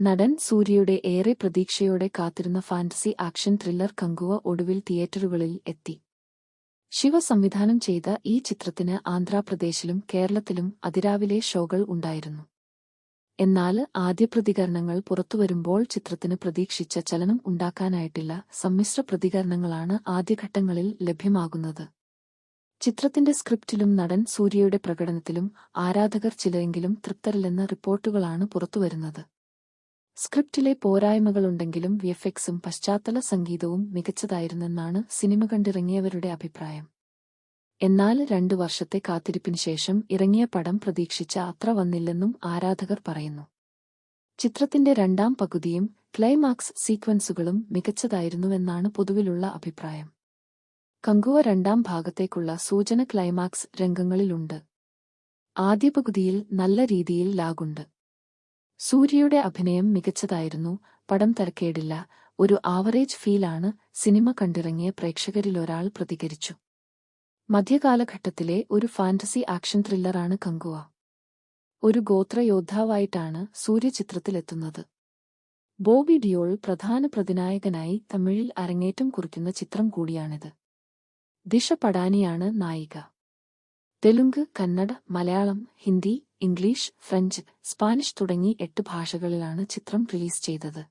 നടൻ സൂര്യയുടെ ഏറെ പ്രതീക്ഷയോടെ കാത്തിരുന്ന ഫാന്റസി ആക്ഷൻ ത്രില്ലർ കങ്കുവ ഒടുവിൽ തിയേറ്ററുകളിൽ എത്തി. ശിവ സംവിധാനം ചെയ്ത ഈ ചിത്രത്തിന് ആന്ധ്രാപ്രദേശിലും കേരളത്തിലും അതിരാവിലെ ഷോകൾ ഉണ്ടായിരുന്നു. എന്നാൽ ആദ്യ പ്രതികരണങ്ങൾ പുറത്തുവരുമ്പോൾ ചിത്രത്തിന് പ്രതീക്ഷിച്ച ചലനം ഉണ്ടാക്കാനായിട്ടില്ല സമ്മിശ്ര പ്രതികരണങ്ങളാണ് ആദ്യഘട്ടങ്ങളിൽ ലഭ്യമാകുന്നത്. ചിത്രത്തിന്റെ സ്ക്രിപ്റ്റിലും നടൻ സൂര്യയുടെ പ്രകടനത്തിലും ആരാധകർ ചിലരെങ്കിലും തൃപ്തരല്ലെന്ന റിപ്പോർട്ടുകളാണ് പുറത്തുവരുന്നത്. സ്ക്രിപ്റ്റിലെ പോരായ്മകളുണ്ടെങ്കിലും വിഎഫ്എക്സും പശ്ചാത്തല സംഗീതവും മികച്ചതായിരുന്നെന്നാണ് സിനിമ കണ്ടിറങ്ങിയവരുടെ അഭിപ്രായം. എന്നാൽ രണ്ടു വർഷത്തെ കാത്തിരിപ്പിന് ശേഷം ഇറങ്ങിയ പടം പ്രതീക്ഷിച്ച അത്ര വന്നില്ലെന്നും ആരാധകർ പറയുന്നു. ചിത്രത്തിന്റെ രണ്ടാം പകുതിയും ക്ലൈമാക്സ് സീക്വൻസുകളും മികച്ചതായിരുന്നുവെന്നാണ് പൊതുവിലുള്ള അഭിപ്രായം. കങ്കുവ രണ്ടാം ഭാഗത്തേക്കുള്ള സൂചന ക്ലൈമാക്സ് രംഗങ്ങളിലുണ്ട്. ആദ്യ പകുതിയിൽ നല്ല രീതിയിൽ ലാഗുണ്ട്. സൂര്യയുടെ അഭിനയം മികച്ചതായിരുന്നു പടം തരക്കേടില്ല. ഒരു ആവറേജ് ഫീലാണ് സിനിമ കണ്ടിറങ്ങിയ പ്രേക്ഷകരിലൊരാൾ പ്രതികരിച്ചു. മധ്യകാലഘട്ടത്തിലെ ഒരു ഫാന്റസി ആക്ഷൻ ത്രില്ലറാണ് കങ്കുവ. ഒരു ഗോത്രയോദ്ധാവായിട്ടാണ് സൂര്യ ചിത്രത്തിലെത്തുന്നത് ബോബി ഡിയോൾ പ്രധാന പ്രതിനായകനായി തമിഴിൽ അരങ്ങേറ്റം കുറിക്കുന്ന ചിത്രം കൂടിയാണിത്. ദിശ പടാനിയാണ് നായിക. Telugu Kannada Malayalam Hindi English French Spanish തുടങ്ങി എട്ട് ഭാഷകളിലാണ് ചിത്രം റിലീസ് ചെയ്തത്.